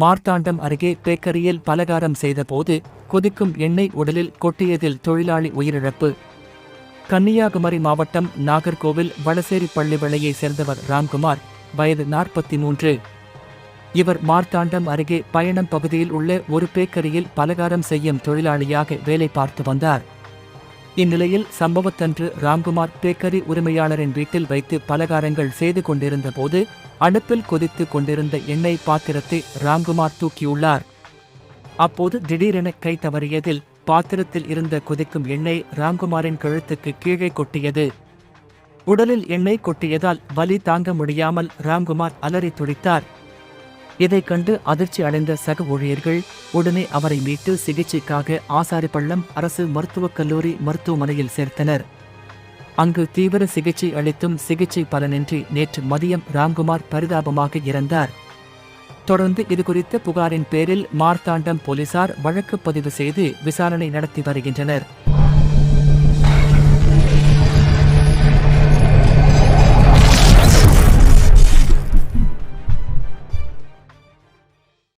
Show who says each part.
Speaker 1: மார்த்தாண்டம் அருகே பேக்கரியில் பலகாரம் செய்தபோது கொதிக்கும் எண்ணெய் உடலில் கொட்டியதில் தொழிலாளி உயிரிழப்பு. கன்னியாகுமரி மாவட்டம் நாகர்கோவில் வளசேரி பள்ளிவளையை சேர்ந்தவர் ராம்குமார் வயது நாற்பத்தி மூன்று இவர் மார்த்தாண்டம் அருகே பயணம் பகுதியில் உள்ள ஒரு பேக்கரியில் பலகாரம் செய்யும் தொழிலாளியாக வேலை பார்த்து வந்தார். இந்நிலையில் சம்பவத்தன்று ராம்குமார் பேக்கரி உரிமையாளரின் வீட்டில் வைத்து பலகாரங்கள் செய்து கொண்டிருந்த போது அடுப்பில் கொதித்து கொண்டிருந்த எண்ணெய் பாத்திரத்தை ராம்குமார் தூக்கியுள்ளார். அப்போது திடீரென கை தவறியதில் பாத்திரத்தில் இருந்த கொதிக்கும் எண்ணெய் ராம்குமாரின் கழுத்துக்கு கீழே கொட்டியது. உடலில் எண்ணெய் கொட்டியதால் வலி தாங்க முடியாமல் ராம்குமார் அலறி துடித்தார். இதைக் கண்டு அதிர்ச்சி அடைந்த சக ஊழியர்கள் உடனே அவரை மீட்டு சிகிச்சைக்காக ஆசாரிப்பள்ளம் அரசு மருத்துவக் கல்லூரி மருத்துவமனையில் சேர்த்தனர். அங்கு தீவிர சிகிச்சை அளித்தும் சிகிச்சை பலனின்றி நேற்று மதியம் ராம்குமார் பரிதாபமாக இறந்தார். தொடர்ந்து இதுகுறித்த புகாரின் பேரில் மார்த்தாண்டம் போலீசார் வழக்கு பதிவு செய்து விசாரணை நடத்தி வருகின்றனர்.